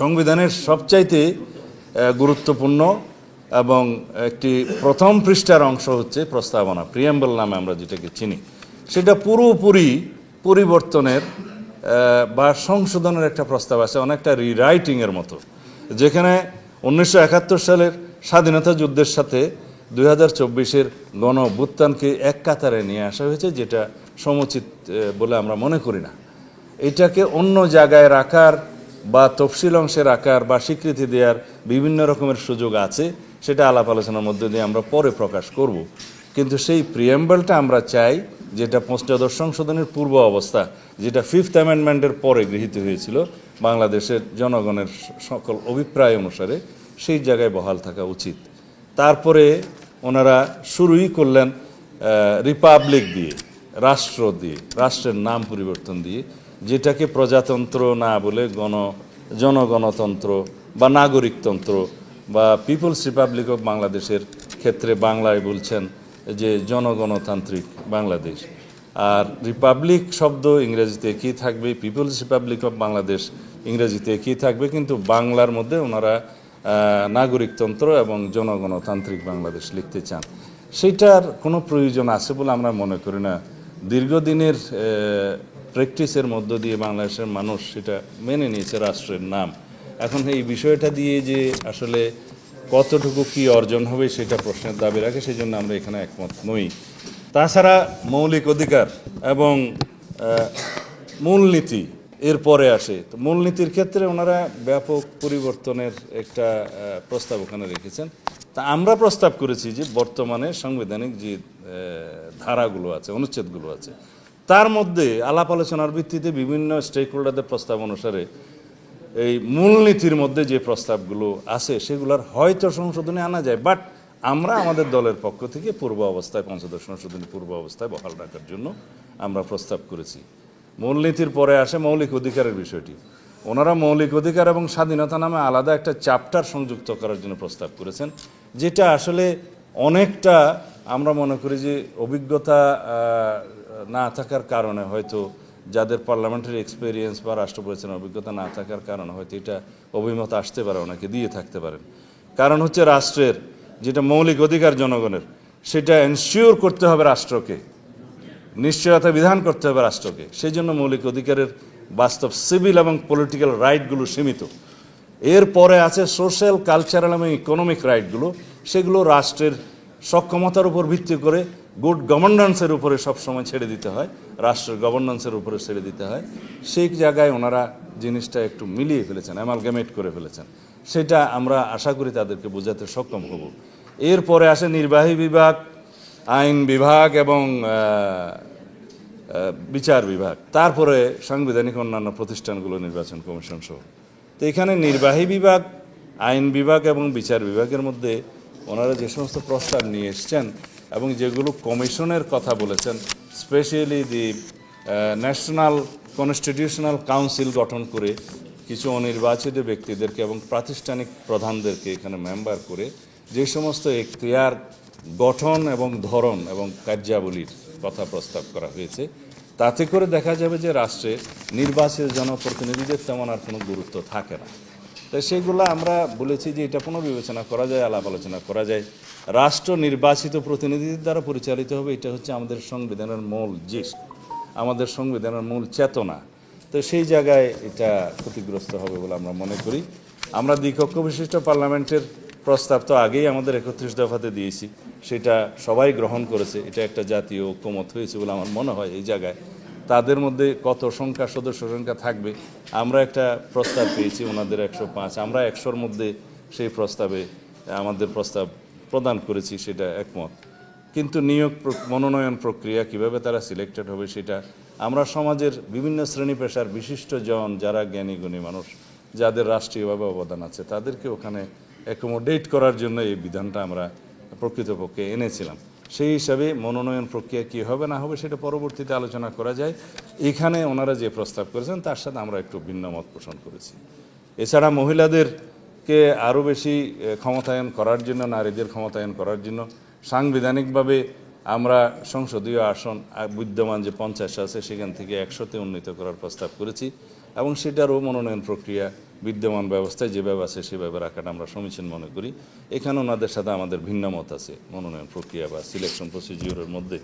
সংবিধানের সবচাইতে গুরুত্বপূর্ণ এবং একটি প্রথম পৃষ্ঠার অংশ হচ্ছে প্রস্তাবনা প্রিয়াম্বল নামে আমরা যেটাকে চিনি। সেটা পুরোপুরি পরিবর্তনের বা সংশোধনের একটা প্রস্তাব আছে, অনেকটা রিরাইটিংয়ের মতো, যেখানে উনিশশো একাত্তর সালের স্বাধীনতা যুদ্ধের সাথে দুই হাজার চব্বিশের গণ এক কাতারে নিয়ে আসা হয়েছে, যেটা সমুচিত বলে আমরা মনে করি না। এটাকে অন্য জায়গায় রাখার বা তফসিল অংশের আকার বা স্বীকৃতি দেওয়ার বিভিন্ন রকমের সুযোগ আছে, সেটা আলাপ আলোচনার মধ্যে দিয়ে আমরা পরে প্রকাশ করব। কিন্তু সেই প্রিয়েম্বলটা আমরা চাই, যেটা পঞ্চদশ সংশোধনের পূর্ব অবস্থা, যেটা ফিফথ অ্যামেন্ডমেন্টের পরে গৃহীত হয়েছিল, বাংলাদেশের জনগণের সকল অভিপ্রায় অনুসারে সেই জায়গায় বহাল থাকা উচিত। তারপরে ওনারা শুরুই করলেন রিপাবলিক দিয়ে, রাষ্ট্র দিয়ে, রাষ্ট্রের নাম পরিবর্তন দিয়ে যেটাকে প্রজাতন্ত্র না বলে গণ, জনগণতন্ত্র বা নাগরিকতন্ত্র বা পিপলস রিপাবলিক অফ বাংলাদেশের ক্ষেত্রে বাংলায় বলছেন যে জনগণতান্ত্রিক বাংলাদেশ। আর রিপাবলিক শব্দ ইংরেজিতে কি থাকবে? পিপলস রিপাবলিক অফ বাংলাদেশ ইংরেজিতে কি থাকবে? কিন্তু বাংলার মধ্যে ওনারা নাগরিকতন্ত্র এবং জনগণতান্ত্রিক বাংলাদেশ লিখতে চান। সেইটার কোনো প্রয়োজন আছে বলে আমরা মনে করি না। দীর্ঘদিনের প্র্যাকটিসের মধ্য দিয়ে বাংলাদেশের মানুষ সেটা মেনে নিয়েছে রাষ্ট্রের নাম। এখন এই বিষয়টা দিয়ে যে আসলে কতটুকু কি অর্জন হবে সেটা প্রশ্নের দাবি রাখে সেই জন্য আমরা এখানে একমত নই। তাছাড়া মৌলিক অধিকার এবং মূলনীতি এর পরে আসে। তো মূলনীতির ক্ষেত্রে ওনারা ব্যাপক পরিবর্তনের একটা প্রস্তাব ওখানে রেখেছেন। তা আমরা প্রস্তাব করেছি যে বর্তমানে সাংবিধানিক যে ধারাগুলো আছে, অনুচ্ছেদগুলো আছে তার মধ্যে আলাপ আলোচনার ভিত্তিতে বিভিন্ন স্টেক হোল্ডারদের প্রস্তাব অনুসারে এই মূলনীতির মধ্যে যে প্রস্তাবগুলো আছে, সেগুলোর হয়তো সংশোধনে আনা যায়। বাট আমরা আমাদের দলের পক্ষ থেকে পূর্ব অবস্থায়, পঞ্চদশ সংশোধনী পূর্ব অবস্থায় বহাল রাখার জন্য আমরা প্রস্তাব করেছি। মূলনীতির পরে আসে মৌলিক অধিকারের বিষয়টি। ওনারা মৌলিক অধিকার এবং স্বাধীনতা নামে আলাদা একটা চ্যাপ্টার সংযুক্ত করার জন্য প্রস্তাব করেছেন, যেটা আসলে অনেকটা আমরা মনে করি যে অভিজ্ঞতা না থাকার কারণে হয়তো যাদের পার্লামেন্টারি এক্সপিরিয়েন্স বা রাষ্ট্র পরিচালনার অভিজ্ঞতা না থাকার কারণে হয়তো এটা অভিমত আসতে পারে ওনাকে দিয়ে থাকতে পারেন। কারণ হচ্ছে রাষ্ট্রের, যেটা মৌলিক অধিকার জনগণের, সেটা এনশিওর করতে হবে রাষ্ট্রকে। নিশ্চয়তা বিধান করতে হবে রাষ্ট্রকে। সেই জন্য মৌলিক অধিকারের বাস্তব সিভিল এবং পলিটিক্যাল রাইটগুলো সীমিত। এরপরে আছে সোশ্যাল কালচারাল এবং ইকোনমিক রাইটগুলো সেগুলো রাষ্ট্রের সক্ষমতার উপর ভিত্তি করে গুড গভর্নেন্সের উপরে সবসময় ছেড়ে দিতে হয়, রাষ্ট্রের গভর্নেন্সের উপরে ছেড়ে দিতে হয়। সেই জায়গায় ওনারা জিনিসটা একটু মিলিয়ে ফেলেছেন, অ্যামালগামেট করে ফেলেছেন। সেটা আমরা আশা করি তাদেরকে বোঝাতে সক্ষম হব। এরপরে আসে নির্বাহী বিভাগ, আইন বিভাগ এবং বিচার বিভাগ। তারপরে সাংবিধানিক অন্যান্য প্রতিষ্ঠানগুলো নির্বাচন কমিশন সহ। তো এখানে নির্বাহী বিভাগ, আইন বিভাগ এবং বিচার বিভাগের মধ্যে ওনারা যে সমস্ত প্রস্তাব নিয়ে এসছেন এবং যেগুলো কমিশনের কথা বলেছেন specially the national constitutional council গঠন করে কিছু অনির্বাচিত ব্যক্তিদেরকে এবং প্রাতিষ্ঠানিক প্রধানদেরকে এখানে মেম্বার করে যে সমস্ত এখতিয়ার গঠন এবং ধরন এবং কার্যাবলীর কথা প্রস্তাব করা হয়েছে, তাতে করে দেখা যাবে যে রাষ্ট্রে নির্বাচিত জনপ্রতিনিধিদের তেমন আর কোনো গুরুত্ব থাকে না। তাই সেগুলো আমরা বলেছি যে এটা পুনর্বিবেচনা করা যায়, আলাপ আলোচনা করা যায়। রাষ্ট্র নির্বাচিত প্রতিনিধিদের দ্বারা পরিচালিত হবে, এটা হচ্ছে আমাদের সংবিধানের মূল জিস্ট আমাদের সংবিধানের মূল চেতনা। তো সেই জায়গায় এটা ক্ষতিগ্রস্ত হবে বলে আমরা মনে করি। আমরা দ্বিকক্ষ বিশিষ্ট পার্লামেন্টের প্রস্তাব তো আগেই আমাদের একত্রিশ দফাতে দিয়েছি, সেটা সবাই গ্রহণ করেছে, এটা একটা জাতীয় ঐক্যমত হয়েছে বলে আমার মনে হয় এই জায়গায়। তাদের মধ্যে কত সংখ্যা, সদস্য সংখ্যা থাকবে, আমরা একটা প্রস্তাব পেয়েছি ওনাদের একশো পাঁচ। আমরা একশোর মধ্যে সেই প্রস্তাবে, আমাদের প্রস্তাব প্রদান করেছি, সেটা একমত। কিন্তু নিয়োগ মনোনয়ন প্রক্রিয়া কীভাবে তারা সিলেক্টেড হবে সেটা আমরা সমাজের বিভিন্ন শ্রেণি পেশার বিশিষ্ট জন যারা জ্ঞানী, গুণী মানুষ, যাদের রাষ্ট্রীয়ভাবে অবদান আছে, তাদেরকে ওখানে অ্যাকোমোডেট করার জন্য এই বিধানটা আমরা প্রকৃতপক্ষে এনেছিলাম। সেই হিসাবে মনোনয়ন প্রক্রিয়া কী হবে না হবে সেটা পরবর্তীতে আলোচনা করা যায়। এখানে ওনারা যে প্রস্তাব করেছেন, তার সাথে আমরা একটু ভিন্ন মত পোষণ করেছি। এছাড়া মহিলাদেরকে আরও বেশি ক্ষমতায়ন করার জন্য, নারীদের ক্ষমতায়ন করার জন্য সাংবিধানিকভাবে আমরা সংসদীয় আসন বিদ্যমান যে পঞ্চাশ আছে, সেখান থেকে একশোতে উন্নীত করার প্রস্তাব করেছি এবং সেটারও মনোনয়ন প্রক্রিয়া বিদ্যমান ব্যবস্থায় যেভাবে আছে, সেভাবে রাখাটা আমরা সমীচীন মনে করি। এখানে ওনাদের সাথে আমাদের ভিন্ন মত আছে, মনোনয়ন প্রক্রিয়া বা সিলেকশন প্রসিডিওরের মধ্যে।